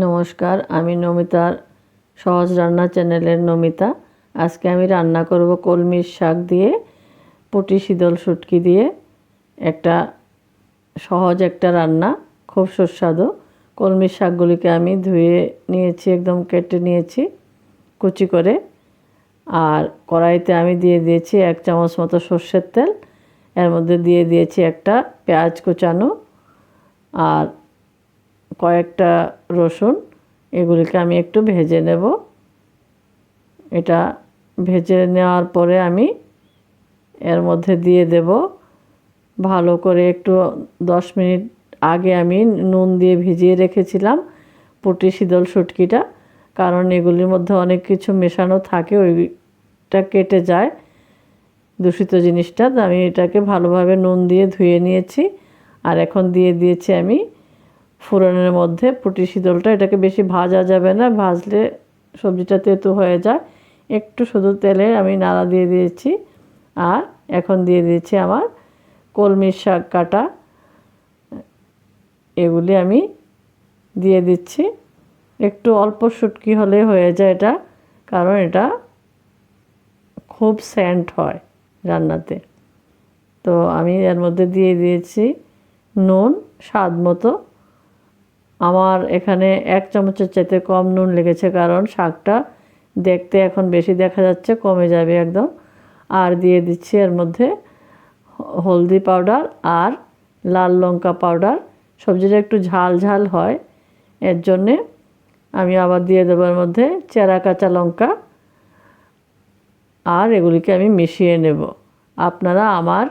নমস্কার, আমি নমিতার সহজ রান্না চ্যানেলের নমিতা। আজকে আমি রান্না করব কলমির শাক দিয়ে, পুটি শীতল শুটকি দিয়ে। একটা সহজ একটা রান্না, খুব সুস্বাদু। কলমির শাকগুলিকে আমি ধুয়ে নিয়েছি, একদম কেটে নিয়েছি কুচি করে। আর কড়াইতে আমি দিয়ে দিয়েছি এক চামচ মতো সর্ষের তেল। এর মধ্যে দিয়ে দিয়েছি একটা পেঁয়াজ কুচানো। আর কয়েকটা রসুন, এগুলিকে আমি একটু ভেজে নেব। এটা ভেজে নেওয়ার পরে আমি এর মধ্যে দিয়ে দেব। ভালো করে একটু দশ মিনিট আগে আমি নুন দিয়ে ভিজিয়ে রেখেছিলাম পুটি শীতল শুটকিটা, কারণ এগুলির মধ্যে অনেক কিছু মেশানো থাকে, ওইটা কেটে যায়। দূষিত জিনিসটা আমি এটাকে ভালোভাবে নুন দিয়ে ধুয়ে নিয়েছি। আর এখন দিয়ে দিয়েছি আমি ফোড়নের মধ্যে পুটি শীতলটা, এটাকে বেশি ভাজা যাবে না, ভাজলে সবজিটা তেতো হয়ে যায়। একটু শুধু তেলে আমি নাড়া দিয়ে দিয়েছি। আর এখন দিয়ে দিয়েছি আমার কলমির শাক কাটা। এগুলি আমি দিয়ে দিচ্ছি। একটু অল্প শুটকি হলে হয়ে যায় এটা, কারণ এটা খুব স্যান্ট হয় রান্নাতে। তো আমি এর মধ্যে দিয়ে দিয়েছি নুন, স্বাদ মতো। আমার এখানে এক চামচের চাইতে কম নুন লেগেছে, কারণ শাকটা দেখতে এখন বেশি দেখা যাচ্ছে, কমে যাবে একদম। আর দিয়ে দিচ্ছি এর মধ্যে হলদি পাউডার আর লাল লঙ্কা পাউডার। সবজিটা একটু ঝাল ঝাল হয়, এর জন্যে আমি আবার দিয়ে দেবো এর মধ্যে চেরা কাঁচা লঙ্কা। আর এগুলিকে আমি মিশিয়ে নেব। আপনারা আমার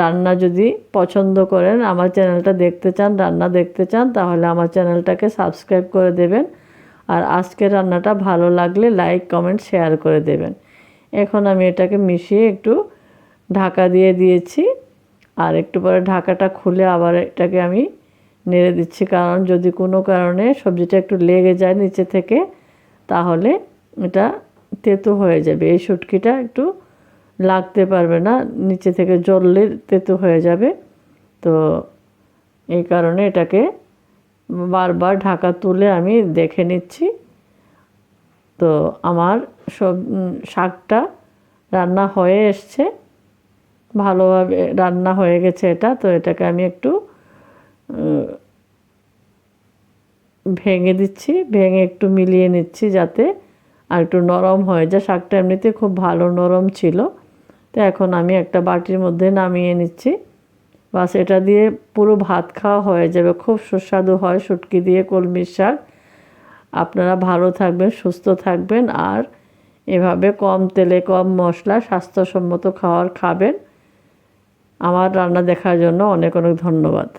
রান্না যদি পছন্দ করেন, আমার চ্যানেলটা দেখতে চান, রান্না দেখতে চান, তাহলে আমার চ্যানেলটাকে সাবস্ক্রাইব করে দেবেন। আর আজকের রান্নাটা ভালো লাগলে লাইক, কমেন্ট, শেয়ার করে দেবেন। এখন আমি এটাকে মিশিয়ে একটু ঢাকা দিয়ে দিয়েছি। আর একটু পরে ঢাকাটা খুলে আবার এটাকে আমি নেড়ে দিচ্ছি। কারণ যদি কোনো কারণে সবজিটা একটু লেগে যায় নিচে থেকে, তাহলে এটা তেতো হয়ে যাবে। এই শুটকিটা একটু লাগতে পারবে না, নিচে থেকে জ্বললে তেতো হয়ে যাবে। তো এই কারণে এটাকে বারবার ঢাকা তুলে আমি দেখে নিচ্ছি। তো আমার সব শাকটা রান্না হয়ে এসছে। ভালোভাবে রান্না হয়ে গেছে এটা, তো এটাকে আমি একটু ভেঙে দিচ্ছি, ভেঙে একটু মিলিয়ে নিচ্ছি যাতে আর একটু নরম হয়ে যায়। শাকটা এমনিতে খুব ভালো নরম ছিল। তো এখন আমি একটা বাটির মধ্যে নামিয়ে নিচ্ছি। বাস এটা দিয়ে পুরো ভাত খাওয়া হয়ে যাবে। খুব সুস্বাদু হয় সুটকি দিয়ে কলমির শাক। আপনারা ভালো থাকবেন, সুস্থ থাকবেন আর এভাবে কম তেলে কম মশলা স্বাস্থ্যসম্মত খাওয়ার খাবেন। আমার রান্না দেখার জন্য অনেক অনেক ধন্যবাদ।